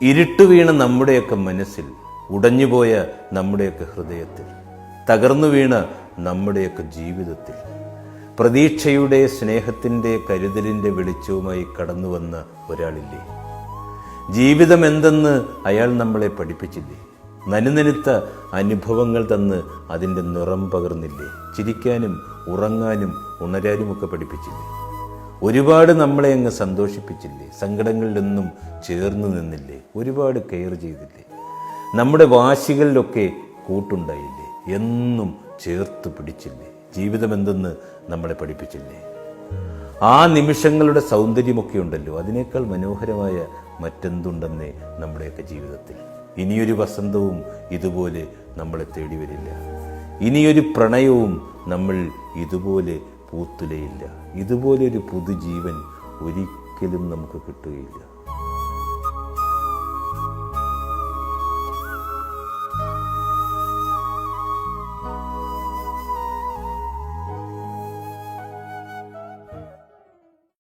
ഇരുട്ട് വീണ നമ്മുടെയൊക്കെ മനസ്സിൽ ഉടഞ്ഞുപോയ നമ്മുടെയൊക്കെ ഹൃദയത്തിൽ തകർന്നു വീണ നമ്മുടെയൊക്കെ ജീവിതത്തിൽ പ്രതീക്ഷയുടെ സ്നേഹത്തിന്റെ കരുതലിന്റെ വെളിച്ചവുമായി കടന്നു വന്ന ഒരാളില്ലേ? ജീവിതം എന്തെന്ന് അയാൾ നമ്മളെ പഠിപ്പിച്ചില്ലേ? നനുനനുത്ത അനുഭവങ്ങൾ തന്ന് അതിന്റെ നിറം പകർന്നില്ലേ? ചിരിക്കാനും ഉറങ്ങാനും ഉണരാനുമൊക്കെ പഠിപ്പിച്ചില്ലേ? ഒരുപാട് നമ്മളെ അങ്ങ് സന്തോഷിപ്പിച്ചില്ലേ? സങ്കടങ്ങളിലൊന്നും ചേർന്ന് നിന്നില്ലേ? ഒരുപാട് കെയർ ചെയ്തില്ലേ? നമ്മുടെ വാശികളിലൊക്കെ കൂട്ടുണ്ടായില്ലേ? എന്നും ചേർത്ത് പിടിച്ചില്ലേ? ജീവിതം എന്തെന്ന് നമ്മളെ പഠിപ്പിച്ചില്ലേ? ആ നിമിഷങ്ങളുടെ സൗന്ദര്യമൊക്കെ ഉണ്ടല്ലോ. അതിനേക്കാൾ മനോഹരമായ മറ്റെന്തുണ്ടെന്നേ നമ്മുടെയൊക്കെ ജീവിതത്തിൽ. ഇനിയൊരു വസന്തവും ഇതുപോലെ നമ്മളെ തേടി വരില്ല. ഇനിയൊരു പ്രണയവും നമ്മൾ ഇതുപോലെ പൂത്തുലയില്ല. ഇതുപോലൊരു പുതുജീവൻ ഒരിക്കലും നമുക്ക് കിട്ടുകയില്ല.